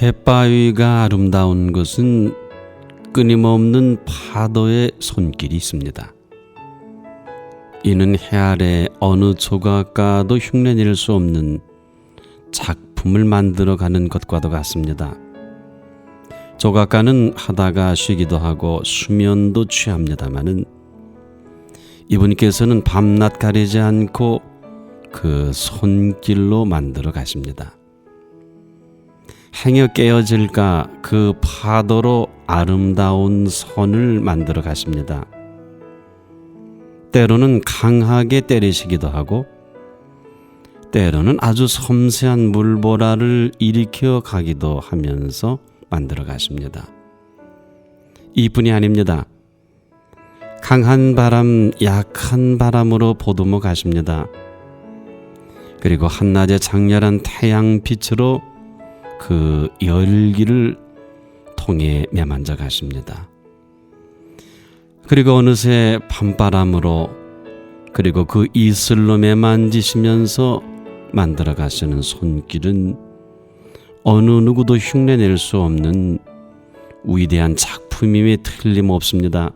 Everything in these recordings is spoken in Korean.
갯바위가 아름다운 것은 끊임없는 파도의 손길이 있습니다. 이는 해 아래 어느 조각가도 흉내낼 수 없는 작품을 만들어 가는 것과도 같습니다. 조각가는 하다가 쉬기도 하고 수면도 취합니다마는 이분께서는 밤낮 가리지 않고 그 손길로 만들어 가십니다. 행여 깨어질까 그 파도로 아름다운 선을 만들어 가십니다. 때로는 강하게 때리시기도 하고 때로는 아주 섬세한 물보라를 일으켜 가기도 하면서 만들어 가십니다. 이뿐이 아닙니다. 강한 바람, 약한 바람으로 보듬어 가십니다. 그리고 한낮에 장렬한 태양 빛으로 그 열기를 통해 매만져 가십니다. 그리고 어느새 밤바람으로 그리고 그 이슬로 매만지시면서 만들어 가시는 손길은 어느 누구도 흉내낼 수 없는 위대한 작품임에 틀림없습니다.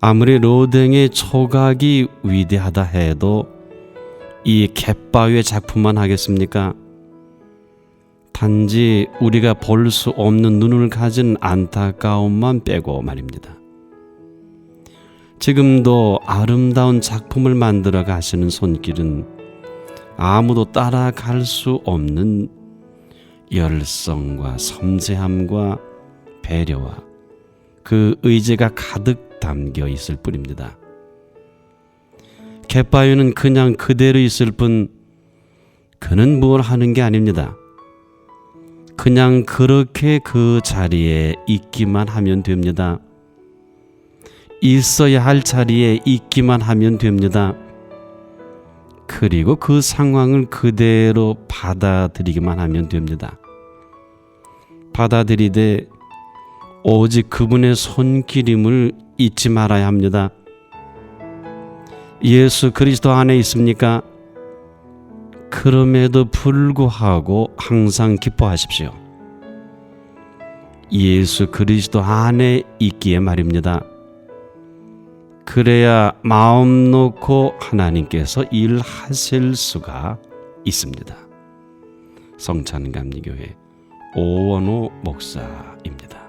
아무리 로댕의 초각이 위대하다 해도 이 갯바위의 작품만 하겠습니까? 단지 우리가 볼 수 없는 눈을 가진 안타까움만 빼고 말입니다. 지금도 아름다운 작품을 만들어 가시는 손길은 아무도 따라갈 수 없는 열성과 섬세함과 배려와 그 의지가 가득 담겨 있을 뿐입니다. 갯바위는 그냥 그대로 있을 뿐 그는 뭘 하는 게 아닙니다. 그냥 그렇게 그 자리에 있기만 하면 됩니다. 있어야 할 자리에 있기만 하면 됩니다. 그리고 그 상황을 그대로 받아들이기만 하면 됩니다. 받아들이되 오직 그분의 손길임을 잊지 말아야 합니다. 예수 그리스도 안에 있습니까? 그럼에도 불구하고 항상 기뻐하십시오. 예수 그리스도 안에 있기에 말입니다. 그래야 마음 놓고 하나님께서 일하실 수가 있습니다. 성찬감리교회 오원호 목사입니다.